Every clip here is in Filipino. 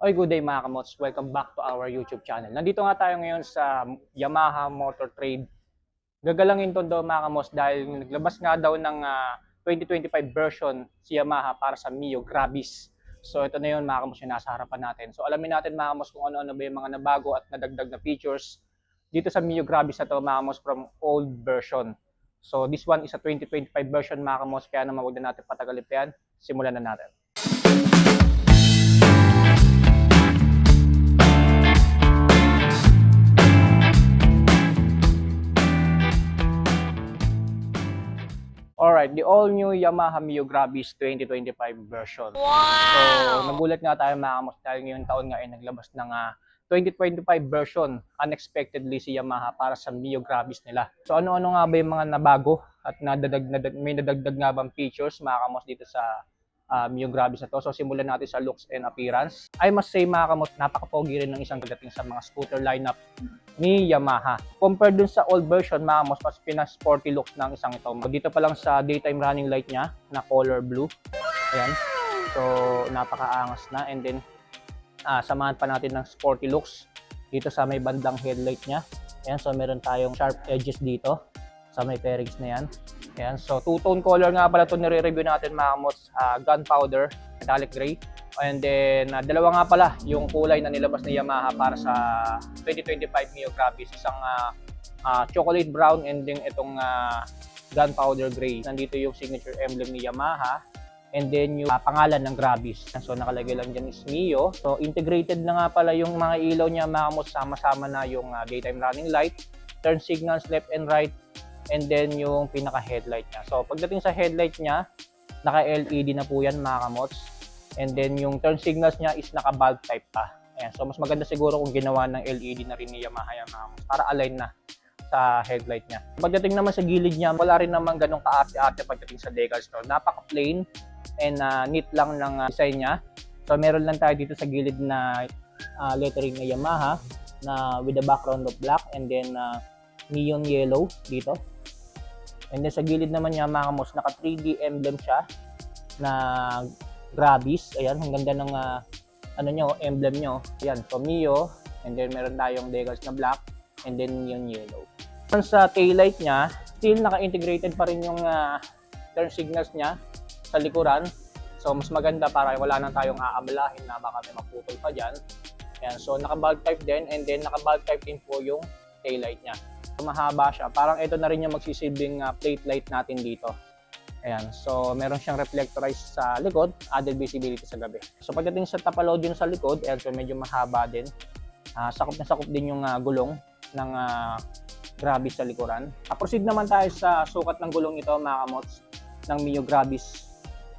Oy, good day mga kamots. Welcome back to our YouTube channel. Nandito nga tayo ngayon sa Yamaha Motor Trade. Gagalangin to daw mga kamots dahil naglabas nga daw ng ah, 2025 version si Yamaha para sa Mio Gravis. So ito na yun mga kamots yung nasa harapan natin. So alamin natin mga kamots kung ano-ano ba yung mga nabago at nadagdag na features dito sa Mio Gravis na to mga kamots from old version. So this one is a 2025 version mga kamots kaya naman huwag na natin patagalin pa yan. Simulan na natin. Alright, the all-new Yamaha Mio Gravis 2025 version. So, nagulat nga tayo mga kamos dahil ngayong taon nga ay naglabas ng ah, 2025 version unexpectedly si Yamaha para sa Mio Gravis nila. So, ano-ano nga ba yung mga nabago at nadadag, nadag, may nadagdag nga bang features mga kamos dito sa ah, Mio Gravis na to. So, simulan natin sa looks and appearance. I must say mga kamos, napaka-pogi rin ng isang pagdating sa mga scooter lineup ni Yamaha. Compared dun sa old version, mga mas mas pina-sporty looks ng isang ito. Dito pa lang sa daytime running light niya na color blue. Ayan. So, napakaangas na. And then, ah, samahan pa natin ng sporty looks dito sa may bandang headlight niya. Ayan, so meron tayong sharp edges dito sa may fairings na yan. Ayan, so two-tone color nga pala ito nire-review natin mga mods. Ah, gunpowder, metallic gray. And then, ah, dalawa nga pala yung kulay na nilabas ni Yamaha para sa 2025 Mio Gravis. Isang ah, ah, chocolate brown and then itong ah, gunpowder gray. Nandito yung signature emblem ni Yamaha. And then yung ah, pangalan ng Gravis. So nakalagay lang dyan is Mio. So integrated na nga pala yung mga ilaw niya mga mods. Sama-sama na yung ah, daytime running light, turn signals left and right, and then yung pinaka headlight niya. So pagdating sa headlight niya, naka LED na po yan mga kamots. And then yung turn signals niya is naka bulb type pa. Ayan. So mas maganda siguro kung ginawa ng LED na rin ni Yamaha yan mga kamots para align na sa headlight niya. Pagdating naman sa gilid niya, wala rin naman ganong kaarte-arte pagdating sa decals. No? Napaka-plain and ah, neat lang ng ah, design niya. So meron lang tayo dito sa gilid na ah, lettering ng Yamaha na with a background of black and then ah, neon yellow dito. And then sa gilid naman niya mga kamos, naka 3D emblem siya na Gravis. Ayan, ang ganda ng ah, ano nyo, emblem nyo. Ayan, so Mio. And then meron tayong decals na black and then yung yellow. Naman Sa taillight niya, still naka-integrated pa rin yung ah, turn signals niya sa likuran. So mas maganda para wala nang tayong aabalahin na baka may maputol pa dyan. Ayan, so naka-bulb type din and then naka-bulb type din po yung taillight niya. Mahaba siya. Parang ito na rin yung magsisilbing ah, plate light natin dito. Ayan, so meron siyang reflectorized sa likod, added visibility sa gabi. So pagdating sa tapaload yun sa likod, ayan, so medyo mahaba din. Ah, sakop na sakop din yung ah, gulong ng uh, Gravis sa likuran. Ah, proceed naman tayo sa sukat ng gulong ito mga kamots ng Mio Gravis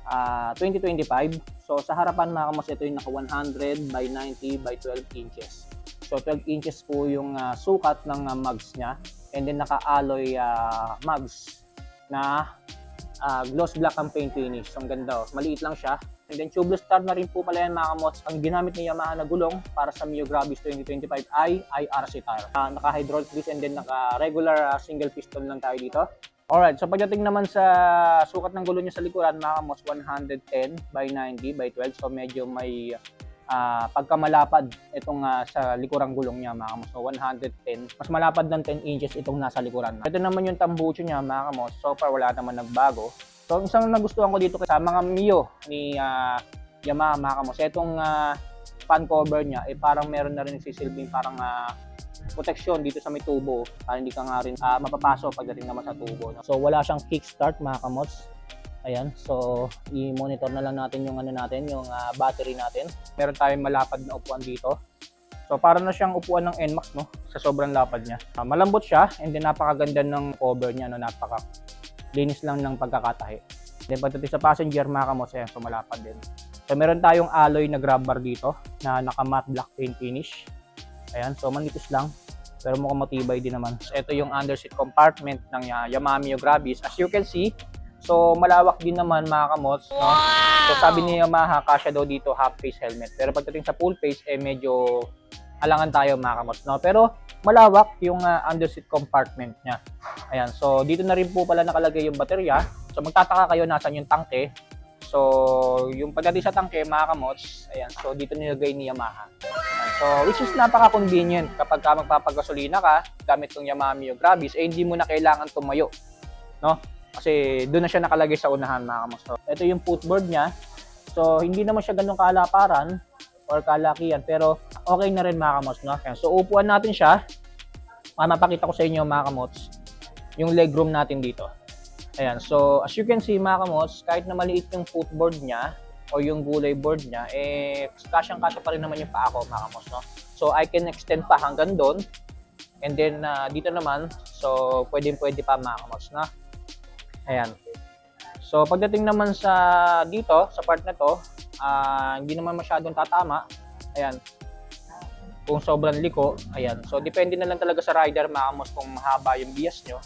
ah, 2025. So sa harapan mga kamots ito yung naka 100 by 90 by 12 inches. So 12 inches po yung ah, sukat ng ah, mugs niya and then naka-alloy ah, mugs na ah, gloss black ang paint finish. So, ang ganda. Oh. Maliit lang siya. And then tubeless star na rin po pala yan mga kamots. Ang ginamit ni Yamaha na gulong para sa Mio Gravis 2025 ay IRC tire. Ah, naka-hydraulic disc and then naka-regular ah, single piston lang tayo dito. Alright, so pagdating naman sa sukat ng gulong niya sa likuran, mga kamos, 110 by 90 by 12. So medyo may ah, pagkamalapad itong ah, sa likurang gulong niya, mga kamos. So 110. Mas malapad ng 10 inches itong nasa likuran. Ito naman yung tambucho niya, mga kamos. So far, wala naman nagbago. So ang isang nagustuhan ko dito sa mga Mio ni ah, Yamaha, mga. Itong ah, fan cover niya, eh parang meron na rin nagsisilbing parang ah, proteksyon dito sa may tubo para hindi ka nga rin ah, mapapasok pagdating naman sa tubo. So wala siyang kickstart mga kamots. Ayan, so i-monitor na lang natin yung ano natin, yung ah, battery natin. Meron tayong malapad na upuan dito. So para na siyang upuan ng NMAX no, sa sobrang lapad niya. Ah, malambot siya and then napakaganda ng cover niya no, napaka linis lang ng pagkakatahi. Then pagdating sa passenger mga kamots, ayan, so malapad din. So meron tayong alloy na grab bar dito na naka matte black paint finish. Ayan, so manipis lang. Pero mukhang matibay din naman. So, ito yung underseat compartment ng uh, Yamaha Mio Gravis. As you can see, so malawak din naman mga kamots. No? So sabi ni Yamaha, kasya daw dito half face helmet. Pero pagdating sa full face, eh medyo alangan tayo mga kamots. No? Pero malawak yung uh, underseat compartment niya. Ayan, so dito na rin po pala nakalagay yung baterya. So magtataka kayo nasan yung tangke. So, yung pagdating sa tangke, mga kamots, ayan, so dito nilagay ni Yamaha. Ayan, so, which is napaka-convenient kapag ka magpapagasolina ka, gamit tong Yamaha Mio Gravis, eh hindi mo na kailangan tumayo. No? Kasi doon na siya nakalagay sa unahan, mga kamots. So, ito yung footboard niya. So, hindi naman siya ganun kaalaparan or kalakihan, pero okay na rin, mga kamots. No? So, upuan natin siya. Ah, mapakita ko sa inyo, mga kamots, yung legroom natin dito. Ayan, so as you can see mga kamos, kahit na maliit yung footboard niya o yung gulay board niya, eh kasyang kasya pa rin naman yung paa ko mga kamos, no? So I can extend pa hanggang doon. And then ah, dito naman, so pwedeng pwede pa mga kamos, na. Ayan. So pagdating naman sa dito, sa part na to, ah, hindi naman masyadong tatama. Ayan. Kung sobrang liko, ayan. So depende na lang talaga sa rider mga kamos kung mahaba yung bias nyo.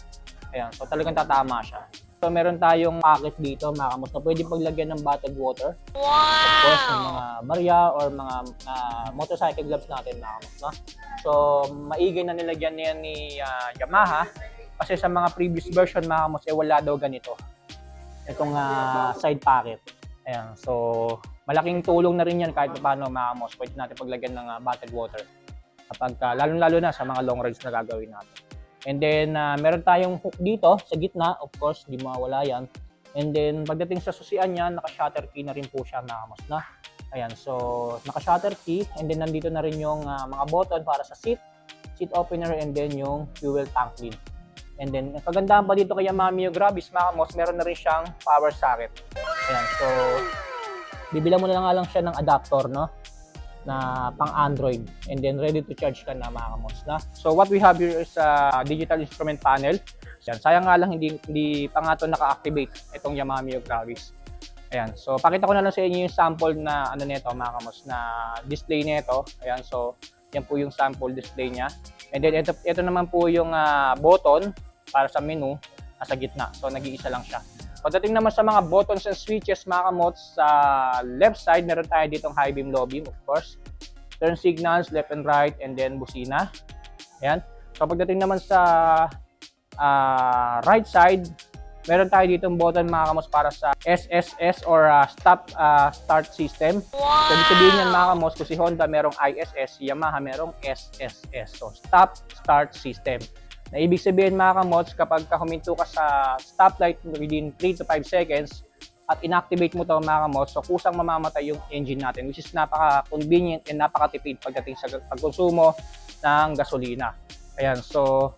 Ayan, so talagang tatama siya. So meron tayong packet dito mga kamos na pwede paglagyan ng bottled water. Of course, mga barya or mga ah, motorcycle gloves natin mga kamos. No? So maigay na nilagyan niya ni ah, Yamaha kasi sa mga previous version mga kamos eh wala daw ganito. Itong ah, side pocket. Ayan, so malaking tulong na rin yan kahit paano mga kamos. Pwede natin paglagyan ng ah, bottled water. Kapag ka, lalo-lalo na sa mga long rides na gagawin natin. And then, ah, meron tayong hook dito sa gitna. Of course, di mawala yan. And then, pagdating sa susian niya, naka-shutter key na rin po siya mga kamos na. Ayan, so naka-shutter key. And then, nandito na rin yung ah, mga button para sa seat, seat opener, and then yung fuel tank lid. And then, ang kagandahan pa dito kay Yamaha Mio Gravis, mga meron na rin siyang power socket. Ayan, so bibilang mo na lang, lang siya ng adapter, no? na pang Android and then ready to charge ka na mga kamos na. So what we have here is a digital instrument panel. Yan. Sayang nga lang hindi, hindi pa nga ito naka-activate itong Yamaha Mio Gravis. Ayan. So pakita ko na lang sa inyo yung sample na ano nito mga kamos na display nito. Ayan. So yan po yung sample display niya. And then ito, ito naman po yung ah, button para sa menu nasa gitna. So nag-iisa lang siya. Pagdating naman sa mga buttons and switches, mga kamots, sa left side, meron tayo ditong high beam, low beam, of course. Turn signals, left and right, and then busina. Ayan. So pagdating naman sa ah, right side, meron tayo ditong button, mga kamots, para sa SSS or ah, stop ah, start system. So ibig sabihin yan, mga kamots, kung si Honda merong ISS, si Yamaha merong SSS. So stop start system. Na ibig sabihin mga kamots, kapag ka huminto ka sa stoplight within 3 to 5 seconds at inactivate mo to mga kamots, so kusang mamamatay yung engine natin which is napaka-convenient and napakatipid pagdating sa pagkonsumo ng gasolina. Ayan, so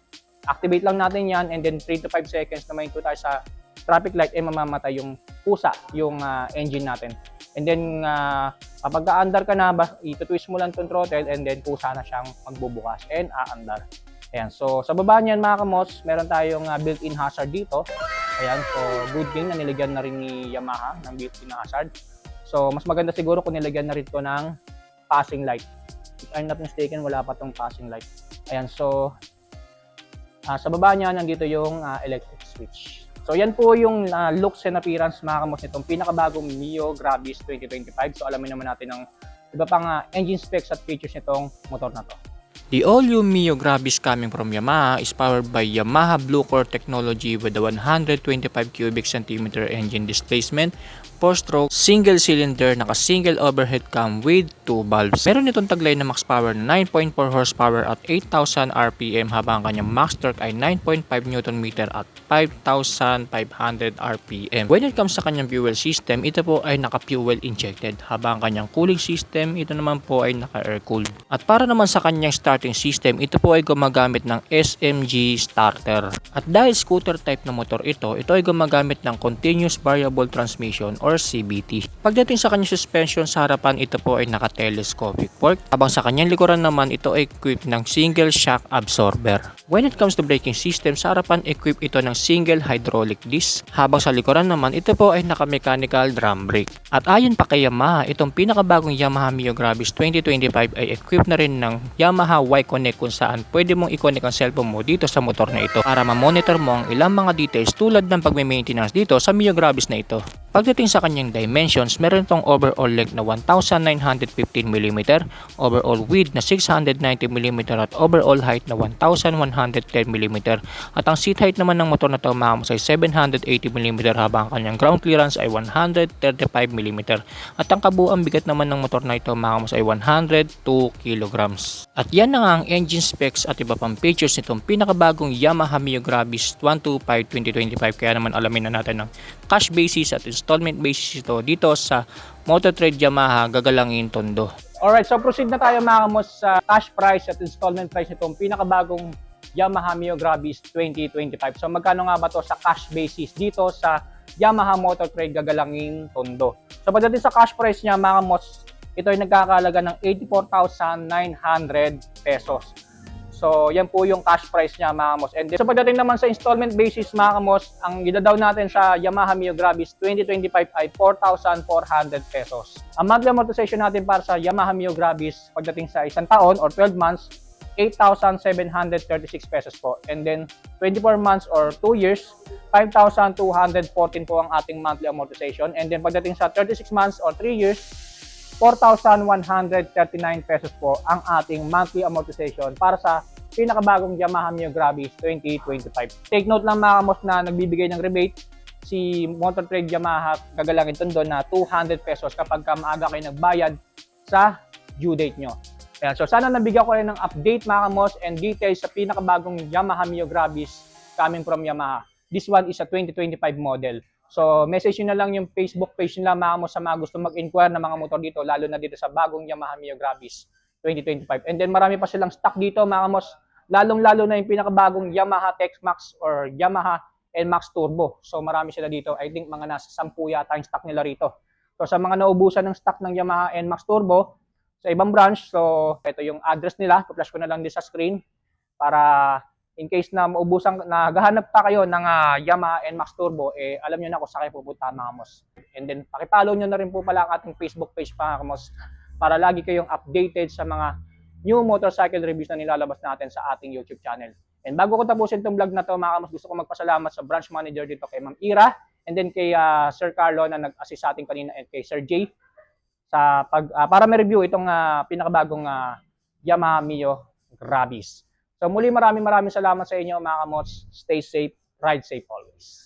activate lang natin yan and then 3 to 5 seconds na mahinto tayo sa traffic light ay mamamatay yung pusa, yung ah, engine natin. And then ah, kapag aandar ka na, ba, ito-twist mo lang itong throttle and then pusa na siyang magbubukas and aandar. Ayan, so sa baba niyan mga kamos, meron tayong ah, built-in hazard dito. Ayan, so good thing na nilagyan na rin ni Yamaha ng built-in hazard. So mas maganda siguro kung nilagyan na rin to ng passing light. If I'm not mistaken, wala pa tong passing light. Ayan, so ah, sa baba niya nandito yung ah, electric switch. So yan po yung ah, looks and appearance mga kamos nitong pinakabagong Mio Gravis 2025. So alamin naman natin ang iba pang ah, engine specs at features nitong motor na to. The all-new Mio Gravis coming from Yamaha is powered by Yamaha Blue Core technology with a 125 cubic centimeter engine displacement, 4-stroke, single cylinder, naka-single overhead cam with 2 valves. Meron itong taglay na max power na 9.4 horsepower at 8,000 RPM habang ang kanyang max torque ay 9.5 Nm at 5,500 RPM. When it comes sa kanyang fuel system, ito po ay naka-fuel injected habang ang kanyang cooling system, ito naman po ay naka-air cooled. At para naman sa kanyang starting system, ito po ay gumagamit ng SMG starter. At dahil scooter type na motor ito, ito ay gumagamit ng continuous variable transmission or CVT. Pagdating sa kanyang suspension sa harapan, ito po ay naka-telescopic fork, habang sa kanyang likuran naman, ito ay equipped ng single shock absorber. When it comes to braking system, sa harapan equipped ito ng single hydraulic disc, habang sa likuran naman, ito po ay naka-mechanical drum brake. At ayon pa kay Yamaha, itong pinakabagong Yamaha Mio Gravis 2025 ay equipped na rin ng Yamaha Y-Connect kung saan pwede mong i-connect ang cellphone mo dito sa motor na ito para ma-monitor mo ang ilang mga details tulad ng pagme-maintenance dito sa Mio Gravis na ito. Pagdating sa kanyang dimensions, meron itong overall length na 1,915mm, overall width na 690mm at overall height na 1,110mm. At ang seat height naman ng motor na ito mga kamos ay 780mm habang ang kanyang ground clearance ay 135mm. At ang kabuuan bigat naman ng motor na ito mga kamos ay 102 kg. At yan na nga ang engine specs at iba pang features nitong pinakabagong Yamaha Mio Gravis 125 2025 kaya naman alamin na natin ng cash basis at installment basis ito dito sa Mototrade Yamaha Gagalangin Tondo. Alright, so proceed na tayo mga kamos sa cash price at installment price nitong pinakabagong Yamaha Mio Gravis 2025. So magkano nga ba to sa cash basis dito sa Yamaha Motor Trade Gagalangin Tondo. So pagdating sa cash price niya mga kamos, ito ay nagkakalaga ng 84,900 pesos. So, yan po yung cash price niya mga kamos. And then, so pagdating naman sa installment basis mga kamos, ang gidadaw natin sa Yamaha Mio Gravis 2025 ay 4,400 pesos. Ang monthly amortization natin para sa Yamaha Mio Gravis pagdating sa isang taon or 12 months, 8,736 pesos po. And then, 24 months or 2 years, 5,214 po ang ating monthly amortization. And then, pagdating sa 36 months or 3 years, 4,139 pesos po ang ating monthly amortization para sa pinakabagong Yamaha Mio Gravis 2025. Take note lang mga kamos na nagbibigay ng rebate si Motor Trade Yamaha gagalangin tondo na 200 pesos kapag ka maaga kayo nagbayad sa due date nyo. Ayan, so sana nabigyan ko kayo ng update mga kamos and details sa pinakabagong Yamaha Mio Gravis coming from Yamaha. This one is a 2025 model. So, message nyo na lang yung Facebook page nila mga kamos sa mga gusto mag-inquire ng mga motor dito, lalo na dito sa bagong Yamaha Mio Gravis 2025. And then marami pa silang stock dito mga kamos, lalong-lalo na yung pinakabagong Yamaha Tex-Max or Yamaha NMAX Turbo. So, marami sila dito. I think mga nasa 10 yata yung stock nila rito. So, sa mga naubusan ng stock ng Yamaha NMAX Turbo, sa ibang branch, so ito yung address nila. Pa-flash ko na lang din sa screen para in case na maubusan, naghahanap pa kayo ng ah, Yamaha NMAX Turbo, eh, alam nyo na kung saan kayo pupunta mga. And then, pakipollow nyo na rin po pala ang ating Facebook page mga kamos para lagi kayong updated sa mga new motorcycle reviews na nilalabas natin sa ating YouTube channel. And bago ko tapusin itong vlog na to, mga kamos, gusto ko magpasalamat sa branch manager dito kay Ma'am Ira and then kay ah, Sir Carlo na nag-assist sa atin kanina and kay Sir Jay sa pag ah, para ma-review itong ah, pinakabagong ah, Yamaha Mio Gravis. So muli maraming maraming salamat sa inyo mga kamots. Stay safe, ride safe always.